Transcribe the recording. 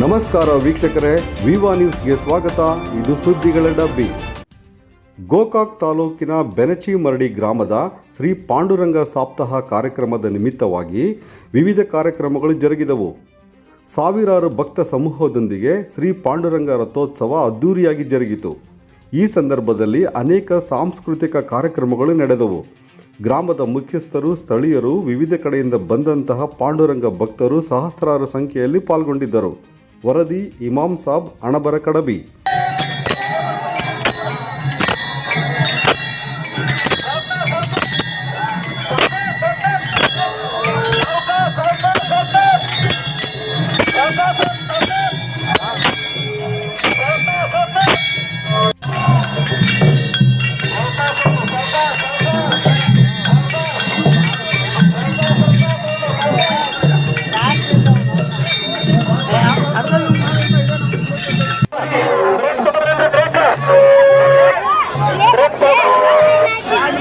ನಮಸ್ಕಾರ ವೀಕ್ಷಕರೇ, ವಿವಾ ನ್ಯೂಸ್ಗೆ ಸ್ವಾಗತ. ಇದು ಸುದ್ದಿಗಳ ಡಬ್ಬಿ. ಗೋಕಾಕ್ ತಾಲೂಕಿನ ಬೆನಚಿ ಮರಡಿ ಗ್ರಾಮದ ಶ್ರೀ ಪಾಂಡುರಂಗ ಸಾಪ್ತಾಹ ಕಾರ್ಯಕ್ರಮದ ನಿಮಿತ್ತವಾಗಿ ವಿವಿಧ ಕಾರ್ಯಕ್ರಮಗಳು ಜರುಗಿದವು. ಸಾವಿರಾರು ಭಕ್ತ ಸಮೂಹದೊಂದಿಗೆ ಶ್ರೀ ಪಾಂಡುರಂಗ ರಥೋತ್ಸವ ಅದ್ದೂರಿಯಾಗಿ ಜರುಗಿತು. ಈ ಸಂದರ್ಭದಲ್ಲಿ ಅನೇಕ ಸಾಂಸ್ಕೃತಿಕ ಕಾರ್ಯಕ್ರಮಗಳು ನಡೆದವು. ಗ್ರಾಮದ ಮುಖ್ಯಸ್ಥರು, ಸ್ಥಳೀಯರು ವಿವಿಧ ಕಡೆಯಿಂದ ಬಂದಂತಹ ಪಾಂಡುರಂಗ ಭಕ್ತರು ಸಹಸ್ರಾರು ಸಂಖ್ಯೆಯಲ್ಲಿ ಪಾಲ್ಗೊಂಡಿದ್ದರು. ವರದಿ ಇಮಾಮ್ ಸಾಬ್ ಅಣಬರ ಕಡಬಿ